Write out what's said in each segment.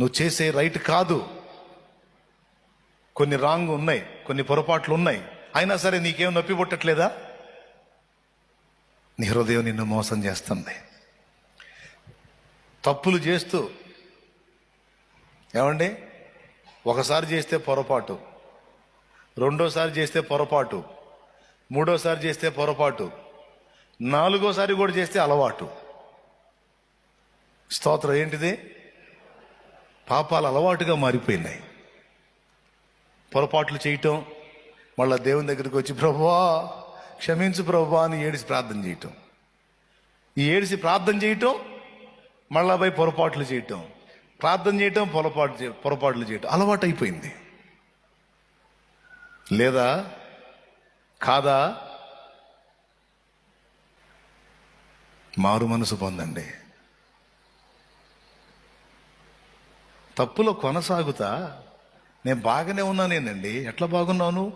నువ్వు చేసే రైట్ కాదు. కొన్ని రాంగ్ ఉన్నాయి కొన్ని పొరపాట్లు ఉన్నాయి. అయినా సరే నీకేం నొప్పి పుట్టట్లేదా? నీ హృదయం నిన్ను మోసం చేస్తుంది. తప్పులు చేస్తూ ఏమండి? ఒకసారి చేస్తే పొరపాటు రెండోసారి చేస్తే పొరపాటు మూడోసారి చేస్తే పొరపాటు నాలుగోసారి కూడా చేస్తే అలవాటు. స్తోత్రం ఏంటిది? పాపాలు అలవాటుగా మారిపోయినాయి. పొరపాట్లు చేయటం మళ్ళా దేవుని దగ్గరికి వచ్చి ప్రభువా క్షమించు ప్రభువా అని ఏడిసి ప్రార్థన చేయటం. ఈ ఏడిసి ప్రార్థన చేయటం మళ్ళా పోయి పొరపాట్లు చేయటం. ప్రార్థన చేయటం పొరపాటు పొరపాట్లు చేయటం. అలవాటు అయిపోయింది లేదా కాదా? మారు మనసు పొందండి. తప్పులో కొనసాగుతా నేను బాగానే ఉన్నానేనండి. ఎట్లా బాగున్నావు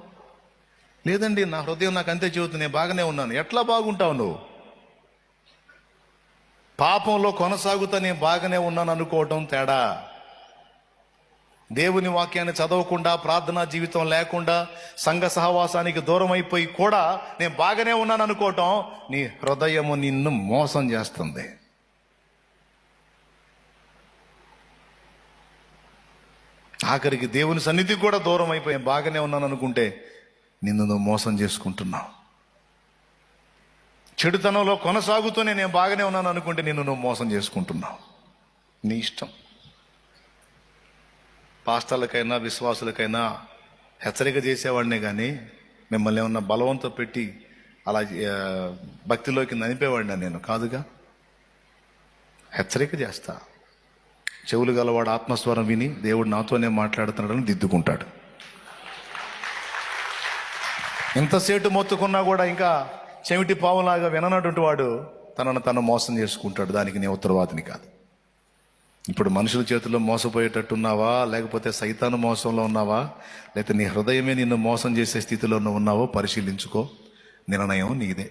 లేదండి నా హృదయం నాకు అంతే చెబుతుంది నేను బాగానే ఉన్నాను. ఎట్లా బాగుంటావు నువ్వు? పాపంలో కొనసాగుతా నేను బాగానే ఉన్నాను అనుకోవటం తేడా. దేవుని వాక్యాన్ని చదవకుండా ప్రార్థనా జీవితం లేకుండా సంఘ సహవాసానికి దూరం అయిపోయి కూడా నేను బాగానే ఉన్నాను అనుకోవటం నీ హృదయము నిన్ను మోసం చేస్తుంది. ఆఖరికి దేవుని సన్నిధి కూడా దూరం అయిపోయి బాగానే ఉన్నాను అనుకుంటే నిన్ను నువ్వు మోసం చేసుకుంటున్నావు. చెడుతనంలో కొనసాగుతూనే నేను బాగానే ఉన్నాను అనుకుంటే నిన్ను నువ్వు మోసం చేసుకుంటున్నావు. నీ ఇష్టం. పాస్టర్లకైనా విశ్వాసులకైనా హెచ్చరిక చేసేవాడినే కానీ మిమ్మల్ని ఏమన్నా బలవంతో పెట్టి అలా భక్తిలోకి ననిపేవాడినా నేను? కాదుగా. హెచ్చరిక చేస్తా. చెవులు గలవాడు ఆత్మస్వరం విని దేవుడు నాతోనే మాట్లాడుతున్నాడని దిద్దుకుంటాడు. ఎంతసేటు మొత్తుకున్నా కూడా ఇంకా చెవిటి పావులాగా విననటువంటి వాడు తనను తను మోసం చేసుకుంటాడు. దానికి నేను ఉత్తరవాదిని కాదు. ఇప్పుడు మనుషుల చేతుల్లో మోసపోయేటట్టున్నావా? లేకపోతే సైతాను మోసంలో ఉన్నావా? లేకపోతే నీ హృదయమే నిన్ను మోసం చేసే స్థితిలో ఉన్నావో పరిశీలించుకో. నిర్ణయం నీదే.